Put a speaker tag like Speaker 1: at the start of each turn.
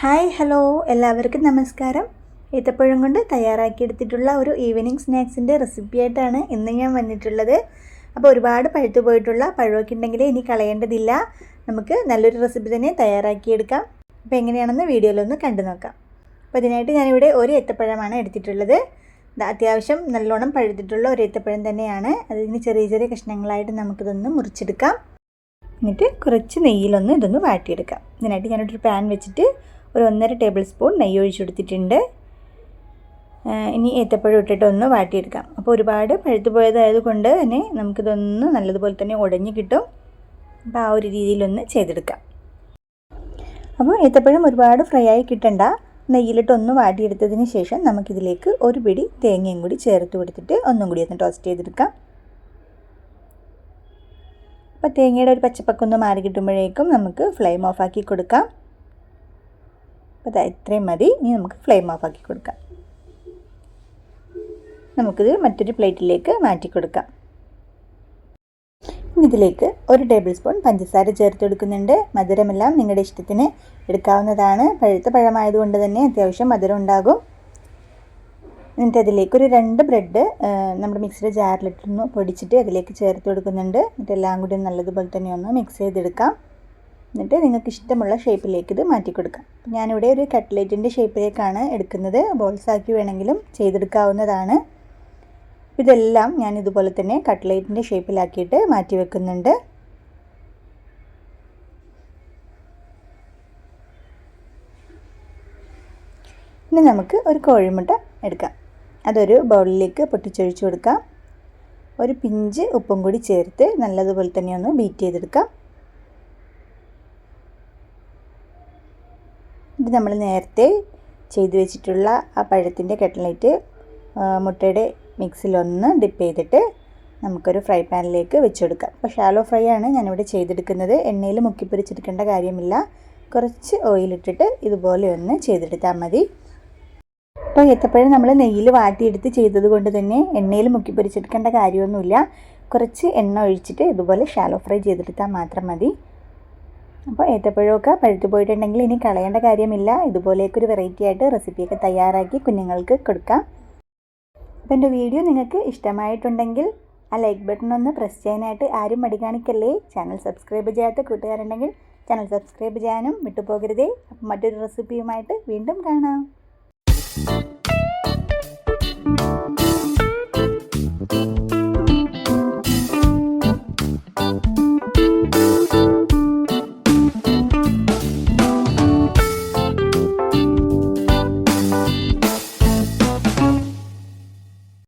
Speaker 1: Hi hello. എല്ലാവർക്കും നമസ്കാരം. ഏത്തപ്പഴം കൊണ്ട് തയ്യാറാക്കിയെടുത്തിട്ടുള്ള ഒരു ഈവനിങ് സ്നാക്സിന്റെ റെസിപ്പിയായിട്ടാണ് ഇന്ന് ഞാൻ വന്നിട്ടുള്ളത്. അപ്പോൾ ഒരുപാട് പഴുത്തു പോയിട്ടുള്ള പഴമൊക്കെ ഉണ്ടെങ്കിൽ ഇനി കളയേണ്ടതില്ല. നമുക്ക് നല്ലൊരു റെസിപ്പി തന്നെ തയ്യാറാക്കിയെടുക്കാം. അപ്പോൾ എങ്ങനെയാണെന്ന് വീഡിയോയിലൊന്ന് കണ്ടു നോക്കാം. അപ്പോൾ ഇതിനായിട്ട് ഞാനിവിടെ ഒരു ഏത്തപ്പഴമാണ് എടുത്തിട്ടുള്ളത്. അത്യാവശ്യം നല്ലോണം പഴുത്തിട്ടുള്ള ഒരു ഏത്തപ്പഴം തന്നെയാണ്. അതിന് ചെറിയ ചെറിയ കഷ്ണങ്ങളായിട്ട് നമുക്കിതൊന്ന് മുറിച്ചെടുക്കാം. എന്നിട്ട് കുറച്ച് നെയ്യിലൊന്ന് ഇതൊന്ന് വാട്ടിയെടുക്കാം. ഇതിനായിട്ട് ഞാനൊരു പാൻ വെച്ചിട്ട് ഒരു ഒന്നര ടേബിൾ സ്പൂൺ നെയ്യ് ഒഴിച്ചു കൊടുത്തിട്ടുണ്ട് ഇനി ഏത്തപ്പഴം ഇട്ടിട്ട് ഒന്ന് വാട്ടിയെടുക്കാം. അപ്പോൾ ഒരുപാട് പഴുത്തു പോയതായത് കൊണ്ട് തന്നെ നമുക്കിതൊന്ന് നല്ലതുപോലെ തന്നെ ഉടഞ്ഞു കിട്ടും. അപ്പോൾ ആ ഒരു രീതിയിലൊന്ന് ചെയ്തെടുക്കാം. അപ്പോൾ ഏത്തപ്പഴം ഒരുപാട് ഫ്രൈ ആയി കിട്ടണ്ട. നെയ്യിലിട്ട് ഒന്ന് വാട്ടിയെടുത്തതിന് ശേഷം നമുക്കിതിലേക്ക് ഒരു പിടി തേങ്ങയും കൂടി ചേർത്ത് കൊടുത്തിട്ട് ഒന്നും കൂടി ഒന്ന് ടോസ്റ്റ് ചെയ്തെടുക്കാം. അപ്പോൾ തേങ്ങയുടെ ഒരു പച്ചപ്പൊക്കെ ഒന്ന് മാറി കിട്ടുമ്പോഴേക്കും നമുക്ക് ഫ്ലെയിം ഓഫാക്കി കൊടുക്കാം. അപ്പോൾ ഇത്രയും മതി. ഇനി നമുക്ക് ഫ്ലെയിം ഓഫ് ആക്കി കൊടുക്കാം. നമുക്കിത് മറ്റൊരു പ്ലേറ്റിലേക്ക് മാറ്റി കൊടുക്കാം. ഇതിലേക്ക് ഒരു ടേബിൾ സ്പൂൺ പഞ്ചസാര ചേർത്ത് കൊടുക്കുന്നുണ്ട്. മധുരമെല്ലാം നിങ്ങളുടെ ഇഷ്ടത്തിന് എടുക്കാവുന്നതാണ്. പഴുത്ത പഴമായതുകൊണ്ട് തന്നെ അത്യാവശ്യം മധുരം ഉണ്ടാകും. എന്നിട്ട് അതിലേക്ക് ഒരു രണ്ട് ബ്രെഡ് നമ്മുടെ മിക്സിയുടെ ജാറിലിട്ടൊന്ന് പൊടിച്ചിട്ട് അതിലേക്ക് ചേർത്ത് കൊടുക്കുന്നുണ്ട്. എന്നിട്ട് എല്ലാം കൂടി നല്ലതുപോലെ തന്നെ ഒന്ന് മിക്സ് ചെയ്തെടുക്കാം. എന്നിട്ട് നിങ്ങൾക്ക് ഇഷ്ടമുള്ള ഷേപ്പിലേക്ക് ഇത് മാറ്റി കൊടുക്കാം. ഞാനിവിടെ ഒരു കട്ട്ലേറ്റിന്റെ ഷേപ്പിലേക്കാണ് എടുക്കുന്നത്. ബോൾസാക്കി വേണമെങ്കിലും ചെയ്തെടുക്കാവുന്നതാണ്. ഇതെല്ലാം ഞാൻ ഇതുപോലെ തന്നെ കട്ട്ലേറ്റിന്റെ ഷേപ്പിലാക്കിയിട്ട് മാറ്റി വെക്കുന്നുണ്ട്. ഇനി നമുക്ക് ഒരു കോഴിമുട്ട എടുക്കാം. അതൊരു ബൗളിലേക്ക് പൊട്ടിച്ചൊഴിച്ചു കൊടുക്കാം. ഒരു പിഞ്ച് ഉപ്പും കൂടി ചേർത്ത് നല്ലതുപോലെ തന്നെ ഒന്ന് ബീറ്റ് ചെയ്തെടുക്കാം. ഇത് നമ്മൾ നേരത്തെ ചെയ്തു വെച്ചിട്ടുള്ള ആ പഴത്തിന്റെ കെട്ടലിട്ട് മുട്ടയുടെ മിക്സിലൊന്ന് ഡിപ്പ് ചെയ്തിട്ട് നമുക്കൊരു ഫ്രൈ പാനിലേക്ക് വെച്ചെടുക്കാം. അപ്പോൾ ഷാലോ ഫ്രൈ ആണ് ഞാനിവിടെ ചെയ്തെടുക്കുന്നത്. എണ്ണയിൽ മുക്കി പൊരിച്ചെടുക്കേണ്ട കാര്യമില്ല. കുറച്ച് ഓയിലിട്ടിട്ട് ഇതുപോലെ ഒന്ന് ചെയ്തെടുത്താൽ മതി. അപ്പോൾ ഏത്തപ്പഴം നമ്മൾ നെയ്യിൽ വാട്ടിയെടുത്ത് ചെയ്തത് കൊണ്ട് തന്നെ എണ്ണയിൽ മുക്കി പൊരിച്ചെടുക്കേണ്ട കാര്യമൊന്നുമില്ല. കുറച്ച് എണ്ണ ഒഴിച്ചിട്ട് ഇതുപോലെ ഷാലോ ഫ്രൈ ചെയ്തെടുത്താൽ മാത്രം മതി. അപ്പോൾ ഏത്തപ്പഴമൊക്കെ പഴുത്തു പോയിട്ടുണ്ടെങ്കിൽ ഇനി കളയേണ്ട കാര്യമില്ല. ഇതുപോലെയൊക്കെ ഒരു വെറൈറ്റി ആയിട്ട് റെസിപ്പിയൊക്കെ തയ്യാറാക്കി കുഞ്ഞുങ്ങൾക്ക് കൊടുക്കാം. അപ്പോൾ എന്റെ വീഡിയോ നിങ്ങൾക്ക് ഇഷ്ടമായിട്ടുണ്ടെങ്കിൽ ആ ലൈക്ക് ബട്ടൺ ഒന്ന് പ്രസ് ചെയ്യാനായിട്ട് ആരും മടി കാണിക്കല്ലേ. ചാനൽ സബ്സ്ക്രൈബ് ചെയ്യാത്ത കൂട്ടുകാരുണ്ടെങ്കിൽ ചാനൽ സബ്സ്ക്രൈബ് ചെയ്യാനും വിട്ടുപോകരുതേ. അപ്പം മറ്റൊരു റെസിപ്പിയുമായിട്ട് വീണ്ടും കാണാം.